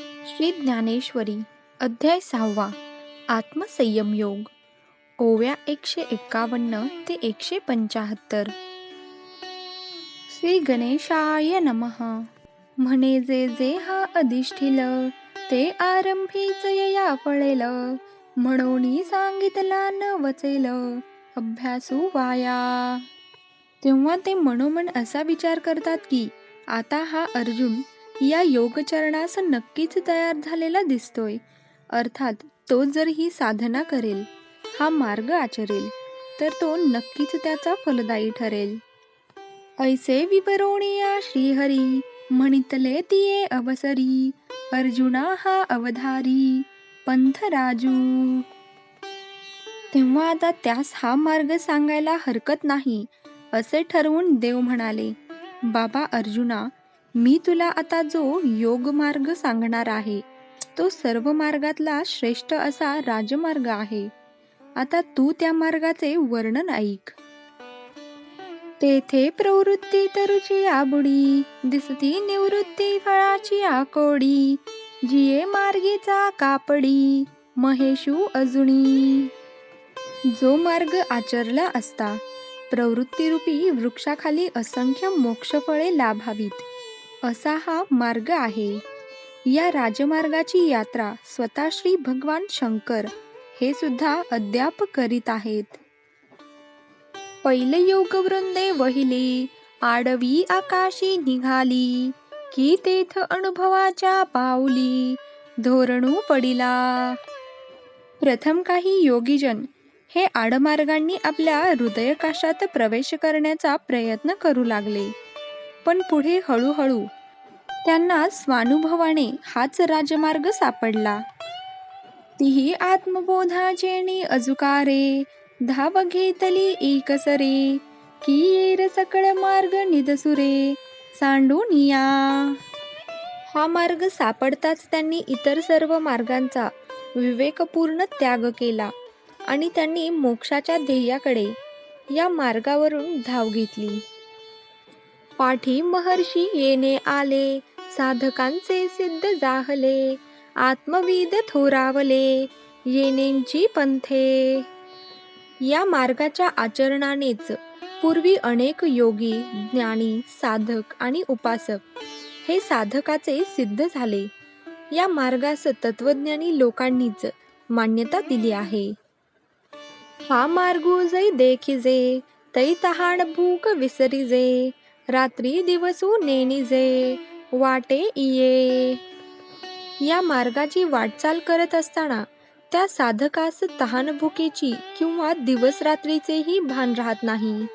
श्री ज्ञानेश्वरी अध्याय सहावा आत्मसंयम योग ओव्या एकशे एकावन्न ते एकशे पंचाहत्तर. श्री गणेशाय नमः. म्हणे जे जे हा अधिष्ठिल ते आरंभीच यया फळेल. म्हणून सांगितला न वचेल. अभ्यासू वाया. तेव्हा ते मनोमन असा विचार करतात की आता हा अर्जुन या योगचरणास नक्कीच तयार झालेला दिसतोय. अर्थात तो जर ही साधना करेल हा मार्ग आचरेल तर तो नक्कीच त्याचा फलदायी ठरेल. ऐसे विवरोणिया श्रीहरी म्हणितले तिये अवसरी अर्जुना हा अवधारी पंथ राजू तेव्हा आता त्यास हा मार्ग सांगायला हरकत नाही असे ठरवून देव म्हणाले बाबा अर्जुना मी तुला आता जो योग मार्ग सांगणार आहे तो सर्व मार्गातला श्रेष्ठ असा राजमार्ग आहे. आता तू त्या मार्गाचे वर्णन ऐक. तेथे प्रवृत्ती तरुची आबुडी दिसती निवृत्ती फळाची आकोडी जिये मार्गीचा कापडी महेशू अजुणी जो मार्ग आचरला असता प्रवृत्तीरूपी वृक्षाखाली असंख्य मोक्षफळे लाभावीत. असा हा मार्ग आहे. या राजमार्गाची यात्रा स्वतः श्री भगवान शंकर हे सुद्धा अद्याप करीत आहेत. पहिले योगवृंदे वहिले आडवी आकाशी निघाली की तेथ अनुभवाच्या पावली धोरणू पडिला. प्रथम काही योगीजन हे आडमार्गांनी आपल्या हृदयकाशात प्रवेश करण्याचा प्रयत्न करू लागले. पण पुढे हळूहळू. त्यांना स्वानुभवाने हाच राजमार्ग सापडला. तीही आत्मबोधाचेणी अजुकारे धाव घेतली एकसरे की येर सकळ मार्ग निदसुरे सांडूनिया. हा मार्ग सापडताच त्यांनी इतर सर्व मार्गांचा विवेकपूर्ण त्याग केला आणि त्यांनी मोक्षाच्या ध्येयाकडे या मार्गावरून धाव घेतली. पाठी महर्षी येणे आले. साधकांचे सिद्ध जाहले. आत्मविद थोरावले. येणेंची पंथे. या मार्गाच्या आचरणानेच पूर्वी अनेक योगी ज्ञानी साधक आणि उपासक हे साधकाचे सिद्ध झाले. या मार्गास तत्वज्ञानी लोकांनीच मान्यता दिली आहे. हा मार्ग जै देखिजे तै तहाण भूक विसरिजे. रात्री दिवसू नेनिजे वाटे इये. या मार्गाची वाटचाल करत असताना त्या साधकास तहान भुकेची किंवा दिवस रात्रीचेही भान राहत नाही.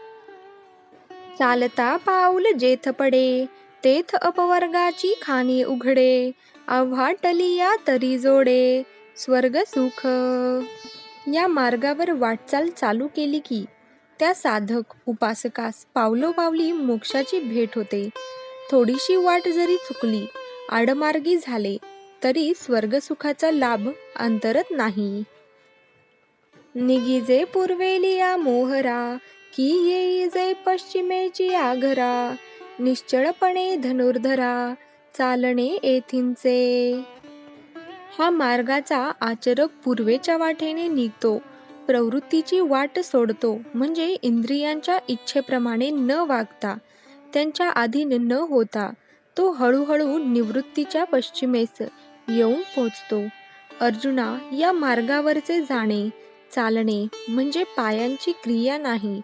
चालता पाऊल जेथ पडे तेथ अपवर्गाची खाणी उघडे आव्हाटली या तरी जोडे स्वर्ग सुख. या मार्गावर वाटचाल चालू केली की त्या साधक उपासकास पावलोपावली मोक्षाची भेट होते. थोडीशी वाट जरी चुकली आडमार्गी झाले तरी स्वर्गसुखाचा लाभ अंतरत नाही. निगिजे पूर्वेलिया मोहरा की येई जे पश्चिमेची आघरा निश्चळपणे धनुर्धरा चालणे येथींचे हा मार्गाचा आचरक पूर्वेच्या वाटेने निघतो. प्रवृत्तीची वाट सोडतो म्हणजे इंद्रियांच्या इच्छेप्रमाणे न वागता त्यांच्या अधीन न होता तो हळूहळू निवृत्तीच्या पश्चिमेस येऊन पोचतो. अर्जुना या मार्गावरचे जाणे चालणे म्हणजे पायांची क्रिया नाही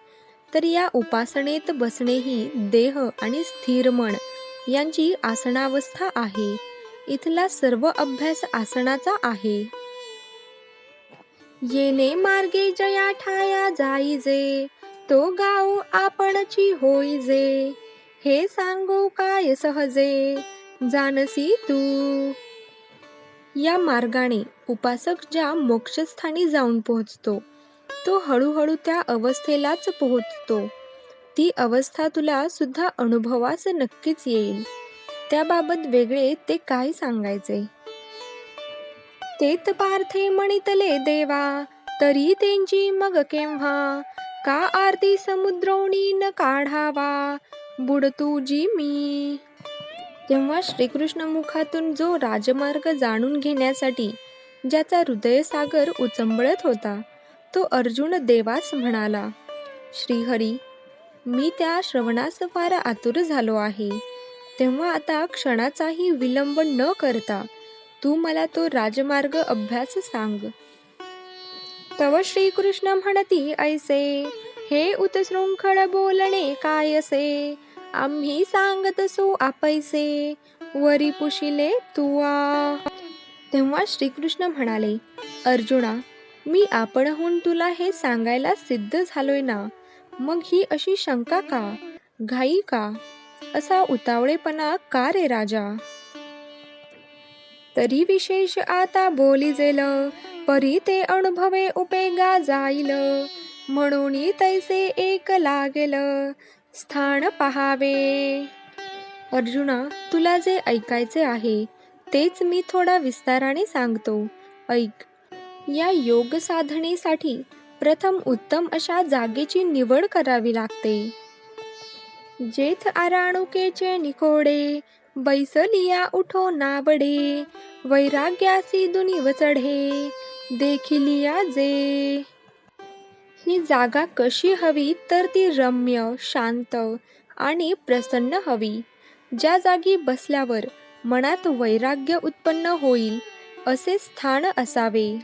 तर या उपासनेत बसणेही देह आणि स्थिर मन यांची आसनावस्था आहे. इथला सर्व अभ्यास आसनाचा आहे. येणे मार्गे जया ठाया जाईजे तो गाऊ आपणची होईजे हे सांगू काय सहजे? जानसी तू. या मार्गाने उपासक ज्या मोक्षस्थानी जाऊन पोहोचतो तो हळूहळू त्या अवस्थेलाच पोहोचतो. ती अवस्था तुला सुद्धा अनुभवास नक्कीच येईल. त्याबाबत वेगळे ते काय सांगायचे? तेत पार्थे म्हणितले देवा तरी त्यांची मग केव्हा? का आरती समुद्रोणी न काढावा? बुड तुझी मी. तेव्हा श्रीकृष्ण मुखातून जो राजमार्ग जाणून घेण्यासाठी ज्याचा हृदयसागर उचंबळत होता तो अर्जुन देवास म्हणाला श्रीहरी मी त्या श्रवणास फार आतुर झालो आहे. तेव्हा आता क्षणाचाही विलंब न करता तू मला तो राजमार्ग अभ्यास सांग. तव श्रीकृष्ण म्हणती ऐसे हे उतशृंखळ बोलणे काय असे आम्ही सांगत सो आपैसे वरी पुशिले तुवा तेव्हा श्रीकृष्ण म्हणाले अर्जुना मी आपणहून तुला हे सांगायला सिद्ध झालोय ना? मग ही अशी शंका का? घाई का? असा उतावळेपणा का रे राजा? तरी विशेष आता बोली जेल परी ते अनुभवे उपेगा जाईल. म्हणून तैसे एक लागेल स्थान पहावे. अर्जुना तुला जे ऐकायचे आहे तेच मी थोडा विस्ताराने सांगतो. ऐक. या योग साधनेसाठी प्रथम उत्तम अशा जागेची निवड करावी लागते. जेथ आराणुकेचे निकोडे बैसलिया उठो नावडे वैराग्यासी दुनिव चढे देखिलिया जे. ही जागा कशी हवी तर ती रम्य शांत आणि प्रसन्न हवी. ज्या जागी बसल्यावर मनात वैराग्य उत्पन्न होईल असे स्थान असावे.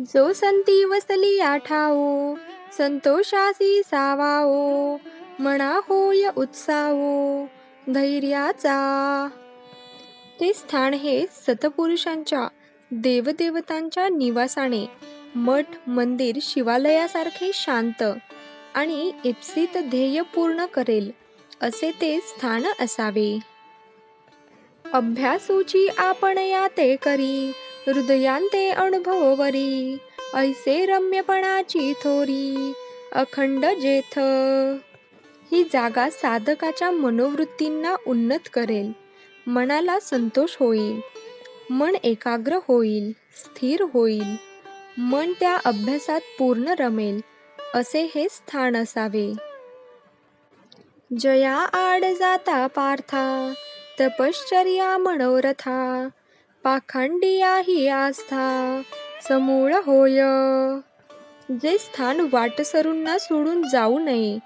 जो संती वसली आठाओ संतोषासी सावाओ मना होय उत्साहो धैर्याचा. ते स्थान हे सतपुरुषांच्या देवदेवतांच्या निवासाने मठ मंदिर शिवालयासारखे शांत आणि इप्सित ध्येय पूर्ण करेल असे ते स्थान असावे. अभ्यासूची आपण या ते करी हृदयांते अनुभववरी ऐसे रम्यपणाची थोरी अखंड जेथ. ही जागा साधकाच्या मनोवृत्तींना उन्नत करेल. मनाला संतोष होईल. मन एकाग्र होईल स्थिर होईल. मन त्या अभ्यासात पूर्ण रमेल असे हे स्थान असावे. जया आड जाता पार्था तपश्चर्या मनोरथा पाखंडिया ही आस्था समूळ होय. जे स्थान वाटसरूंना सोडून जाऊ नये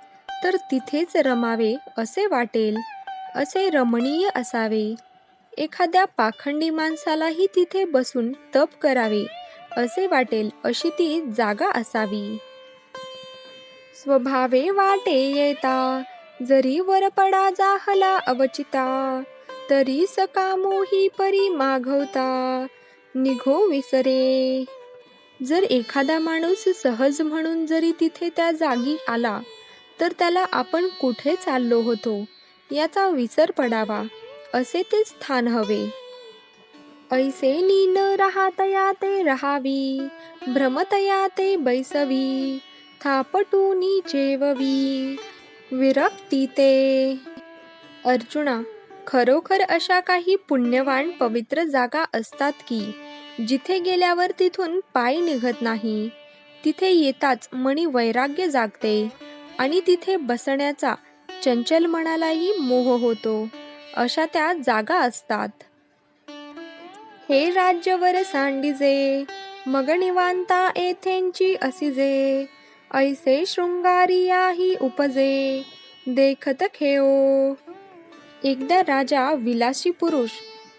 तर तिथेच रमावे असे वाटेल असे रमणीय असावे. एखाद्या पाखंडी माणसालाही तिथे बसून तप करावे असे वाटेल अशी ती जागा असावी. स्वभावे वाटे येता जरी वरपडा जाहला अवचिता तरी सकामोही परी मागवता निघो विसरे. जर एखादा माणूस सहज म्हणून जरी तिथे त्या जागी आला तर त्याला आपण कुठे चाललो होतो? याचा विसर पडावा. असे ते स्थान हवे. ऐसे नीन राहतया ते राहावी. भ्रमतया ते बैसवी. थापटूनी जेववी. विरक्ती ते. अर्जुना खरोखर अशा काही पुण्यवान पवित्र जागा असतात की जिथे गेल्यावर तिथून पाय निघत नाही? तिथे येताच मणी वैराग्य जागते. आणि तिथे बसण्याचा चंचल मनालाही मोह होतो. अशा त्या जागा असतात. हे राज्यवर सांडिजे मग निवांता येथेंची असिजे. ऐसे शृंगारियाही उपजे देखत खेओ. एकदा राजा विलासी पुरुष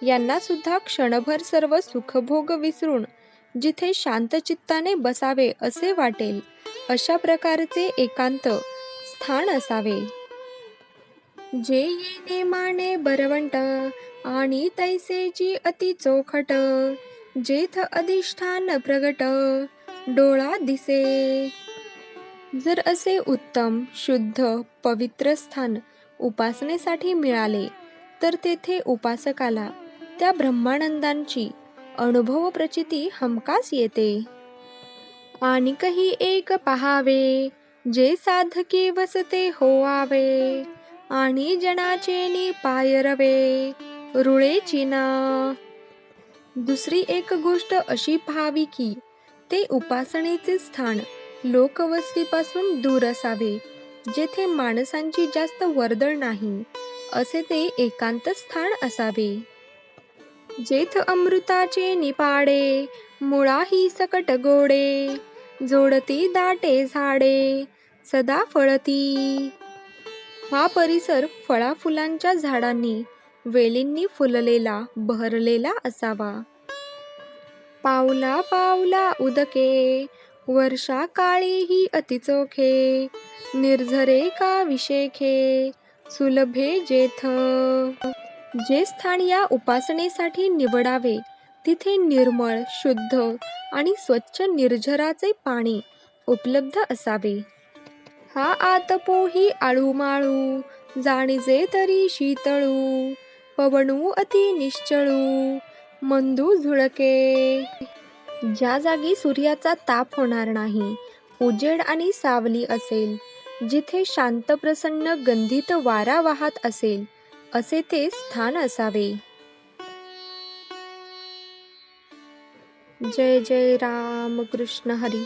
यांना सुद्धा क्षणभर सर्व सुखभोग विसरून जिथे शांतचित्ताने बसावे असे वाटेल अशा प्रकारचे एकांत स्थान असावे. जे येणे माने बरवंट आणि तैसेची अति चोखट जेथ अधिष्ठान प्रगट डोळा दिसे. जर असे उत्तम शुद्ध पवित्र स्थान उपासनेसाठी मिळाले तर तेथे उपासकाला त्या ब्रह्मानंदांची अनुभव प्रचिती हमखास येते. आणिकही एक पहावे जे साधके वसते होवावे. आणि जनाचे नि पायरवे रुळे चिना. दुसरी एक गोष्ट अशी पाहावी की ते उपासनेचे स्थान लोकवस्तीपासून दूर असावे जेथे माणसांची जास्त वर्दळ नाही असे ते एकांत स्थान असावे. जेथ अमृताचे निपाडे मुळाही सकट गोडे जोडती दाटे झाडे सदा फळती. हा परिसर फळा फुलांच्या झाडांनी वेलींनी फुललेला बहरलेला असावा. पावला पावला उदके वर्षा काळी ही अतिचोखे निर्झरे का विशेखे सुलभे जेथ. जे स्थान या उपासनेसाठी निवडावे तिथे निर्मळ शुद्ध आणि स्वच्छ निर्झराचे पाणी उपलब्ध असावे. हा आतपोही आळूमाळू जाणीजे तरी शीतळू पवनू अति निश्चळू मंदू झुळके. ज्या जागी सूर्याचा ताप होणार नाही उजेड आणि सावली असेल जिथे शांत प्रसन्न गंधित वारा वाहत असेल असे ते स्थान असावे. जय जय राम कृष्ण हरी।